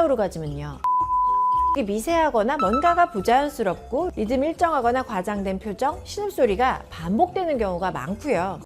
오르가즘은요. 이게 미세하거나 뭔가가 부자연스럽고 리듬 일정하거나 과장된 표정, 신음소리가 반복되는 경우가 많고요.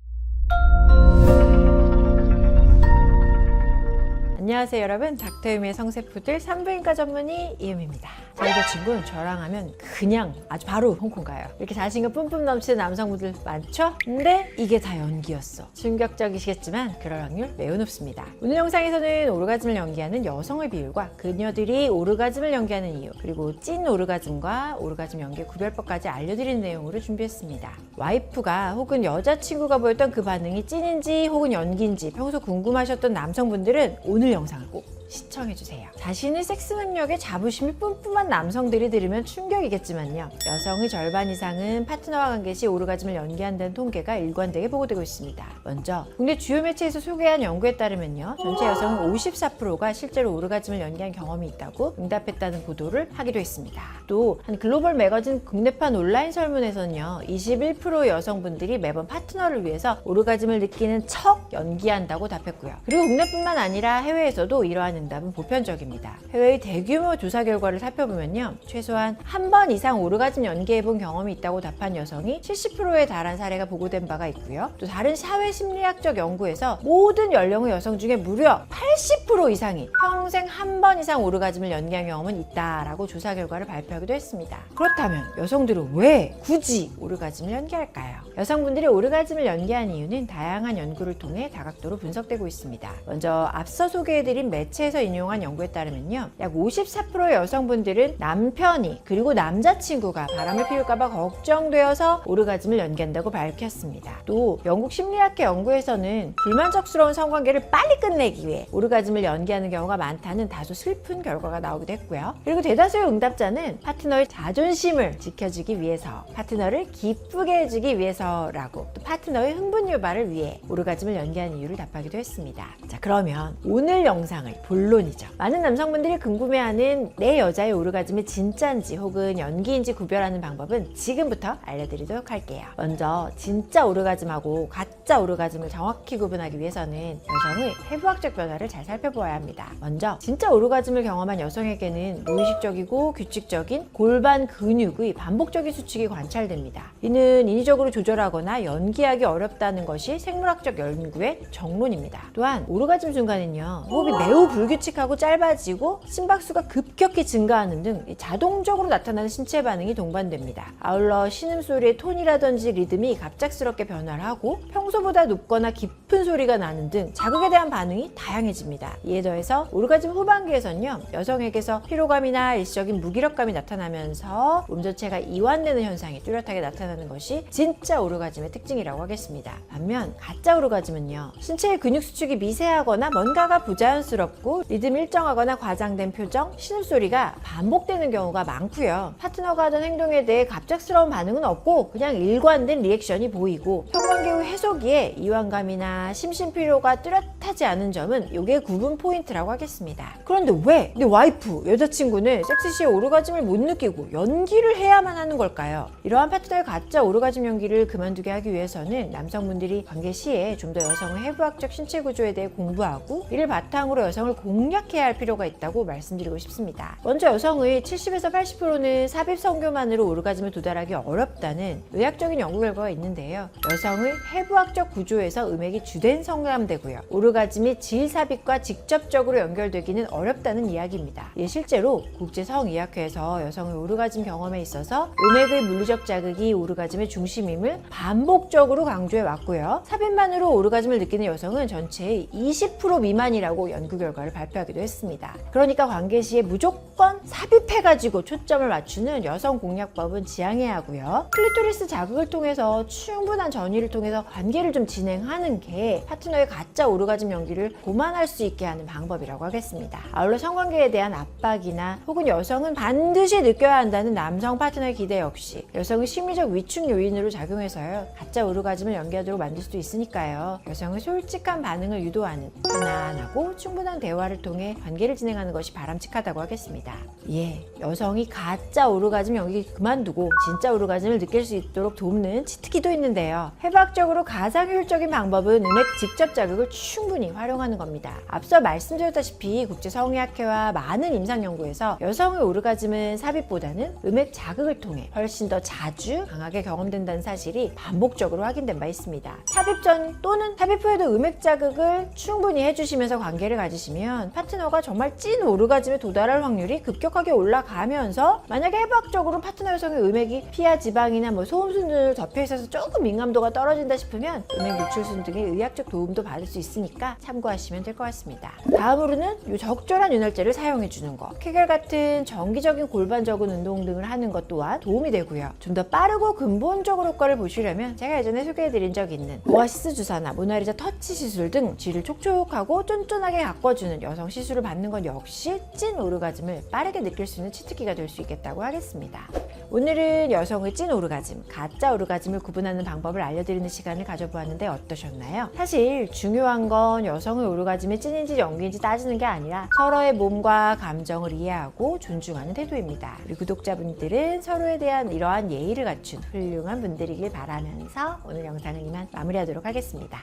안녕하세요 여러분 닥터유미의 성세푸들 산부인과 전문의 이유미입니다 제 여자친구는 저랑 하면 그냥 아주 바로 홍콩 가요. 이렇게 자신감 뿜뿜 넘치는 남성분들 많죠? 근데 이게 다 연기였어. 충격적이시겠지만 그럴 확률 매우 높습니다. 오늘 영상에서는 오르가즘을 연기하는 여성의 비율과 그녀들이 오르가즘을 연기하는 이유 그리고 찐 오르가즘과 오르가즘 연기의 구별법까지 알려드리는 내용으로 준비했습니다. 와이프가 혹은 여자친구가 보였던 그 반응이 찐인지 혹은 연기인지 평소 궁금하셨던 남성분들은 오늘 영상을 꼭 시청해주세요. 자신의 섹스 능력에 자부심이 뿜뿜한 남성들이 들으면 충격이겠지만요. 여성의 절반 이상은 파트너와 관계 시 오르가즘을 연기한다는 통계가 일관되게 보고되고 있습니다. 먼저 국내 주요 매체에서 소개한 연구에 따르면요. 전체 여성은 54%가 실제로 오르가즘을 연기한 경험이 있다고 응답했다는 보도를 하기도 했습니다. 또 한 글로벌 매거진 국내판 온라인 설문에서는요. 21% 여성분들이 매번 파트너를 위해서 오르가즘을 느끼는 척 연기한다고 답했고요. 그리고 국내뿐만 아니라 해외에서도 이러한 응답은 보편적입니다. 해외의 대규모 조사 결과를 살펴보면요. 최소한 한 번 이상 오르가즘 연기해본 경험이 있다고 답한 여성이 70%에 달한 사례가 보고된 바가 있고요. 또 다른 사회 심리학적 연구에서 모든 연령의 여성 중에 무려 80% 이상이 평생 한 번 이상 오르가즘을 연기한 경험은 있다라고 조사 결과를 발표하기도 했습니다. 그렇다면 여성들은 왜 굳이 오르가즘을 연기할까요? 여성분들이 오르가즘을 연기한 이유는 다양한 연구를 통해 다각도로 분석되고 있습니다. 먼저 앞서 소개해드린 매체에서 인용한 연구에 따르면요. 약 54%의 여성분들은 남편이 그리고 남자친구가 바람을 피울까봐 걱정되어서 오르가즘을 연기한다고 밝혔습니다. 또 영국 심리학회 연구에서는 불만족스러운 성관계를 빨리 끝내기 위해 가즘을 연기하는 경우가 많다는 다소 슬픈 결과가 나오기도 했고요. 그리고 대다수의 응답자는 파트너의 자존심을 지켜주기 위해서, 파트너를 기쁘게 해주기 위해서라고, 또 파트너의 흥분 유발을 위해 오르가즘을 연기하는 이유를 답하기도 했습니다. 자, 그러면 오늘 영상의 본론이죠. 많은 남성분들이 궁금해하는 내 여자의 오르가즘이 진짜인지 혹은 연기인지 구별하는 방법은 지금부터 알려드리도록 할게요. 먼저 진짜 오르가즘하고 가짜 오르가즘을 정확히 구분하기 위해서는 여성의 해부학적 변화를 잘 살펴보아야 합니다. 먼저 진짜 오르가즘을 경험한 여성에게는 무의식적이고 규칙적인 골반 근육의 반복적인 수축이 관찰됩니다. 이는 인위적으로 조절하거나 연기하기 어렵다는 것이 생물학적 연구의 정론입니다. 또한 오르가즘 순간은요 호흡이 매우 불규칙하고 짧아지고 심박수가 급격히 증가하는 등 자동적으로 나타나는 신체 반응이 동반됩니다. 아울러 신음소리의 톤이라든지 리듬이 갑작스럽게 변화를 하고 평소보다 높거나 깊은 소리가 나는 등 자극에 대한 반응이 다양해집니다. 이에 더해서 오르가즘 후반기에선요 여성에게서 피로감이나 일시적인 무기력감이 나타나면서 몸 전체가 이완되는 현상이 뚜렷하게 나타나는 것이 진짜 오르가즘의 특징이라고 하겠습니다. 반면 가짜 오르가즘은요 신체의 근육 수축이 미세하거나 뭔가가 부자연스럽고 리듬 일정하거나 과장된 표정, 신음소리가 반복되는 경우가 많고요. 파트너가 하던 행동에 대해 갑작스러운 반응은 없고 그냥 일관된 리액션이 보이고 성관계 후 해소기에 이완감이나 심신피로가 뚜렷하지 않은 점은 이게 구분 포인트라고 하겠습니다. 그런데 왜 내 와이프, 여자친구는 섹스 시에 오르가즘을 못 느끼고 연기를 해야만 하는 걸까요? 이러한 파트너의 가짜 오르가즘 연기를 그만두게 하기 위해서는 남성분들이 관계 시에 좀 더 여성의 해부학적 신체 구조에 대해 공부하고 이를 바탕으로 여성을 공략해야 할 필요가 있다고 말씀드리고 싶습니다. 먼저 여성의 70에서 80%는 삽입 성교만으로 오르가즘을 도달하기 어렵다는 의학적인 연구 결과가 있는데요. 여성의 해부학적 구조에서 음액이 주된 성감되고요. 오르가즘이 질 삽입 과 직접적으로 연결되기는 어렵다는 이야기입니다. 예, 실제로 국제성의학회에서 여성의 오르가즘 경험에 있어서 음액의 물리적 자극이 오르가즘의 중심임을 반복적으로 강조해 왔고요. 삽입만으로 오르가즘을 느끼는 여성은 전체의 20% 미만이라고 연구 결과를 발표하기도 했습니다. 그러니까 관계 시에 무조건 삽입해가지고 초점을 맞추는 여성 공략법은 지양해야 하고요. 클리토리스 자극을 통해서 충분한 전이를 통해서 관계를 좀 진행하는 게 파트너의 가짜 오르가즘 연기를 고만할 수 있게 하는 방법이라고 하겠습니다. 아울러 성관계에 대한 압박이나 혹은 여성은 반드시 느껴야 한다는 남성 파트너의 기대 역시 여성의 심리적 위축 요인으로 작용해서요. 가짜 오르가즘을 연기하도록 만들 수도 있으니까요. 여성의 솔직한 반응을 유도하는 편안하고 충분한 대화를 통해 관계를 진행하는 것이 바람직하다고 하겠습니다. 예, 여성이 가짜 오르가즘 연기 그만두고 진짜 오르가즘을 느낄 수 있도록 돕는 치트키도 있는데요. 해박적으로 가장 효율적인 방법은 음액 직접 자극을 충분히 활용하는 겁니다. 앞서 말씀드렸다시피 국제 성의학회와 많은 임상 연구에서 여성의 오르가즘은 삽입보다는 음액 자극을 통해 훨씬 더 자주 강하게 경험된다는 사실이 반복적으로 확인된 바 있습니다. 삽입 전 또는 삽입 후에도 음액 자극을 충분히 해주시면서 관계를 가지시면 파트너가 정말 찐 오르가즘에 도달할 확률이 급격하게 올라가면서 만약에 해박적으로 파트너 여성의 음액이 피하 지방이나 뭐 소음순 등을 덮여 있어서 조금 민감도가 떨어진다 싶으면 음액 노출순 등의 의학적 도움도 받을 수 있으니까 참고하시면 될 것 같습니다. 다음으로는 이 적절한 윤활제를 사용해 주는 거. 케겔 같은 정기적인 골반 적은 운동 등을 하는 것 또한 도움이 되고요. 좀 더 빠르고 근본적으로 효과를 보시려면 제가 예전에 소개해드린 적 있는 오아시스 주사나 모나리자 터치 시술 등 쥐를 촉촉하고 쫀쫀하게 가꿔주는 여성 시술을 받는 건 역시 찐 오르가즘을 빠르게 느낄 수 있는 치트키가 될 수 있겠다고 하겠습니다. 오늘은 여성의 찐 오르가즘, 가짜 오르가즘을 구분하는 방법을 알려드리는 시간을 가져보았는데 어떠셨나요? 사실 중요한 건 여성의 오르가즘이 찐인지 연기인지 따지는 게 아니라 서로의 몸과 감정을 이해하고 존중하는 태도입니다. 우리 구독자분들은 서로에 대한 이러한 예의를 갖춘 훌륭한 분들이길 바라면서 오늘 영상은 이만 마무리하도록 하겠습니다.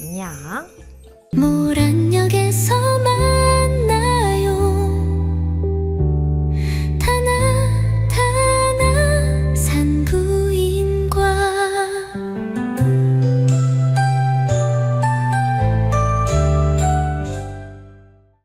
안녕.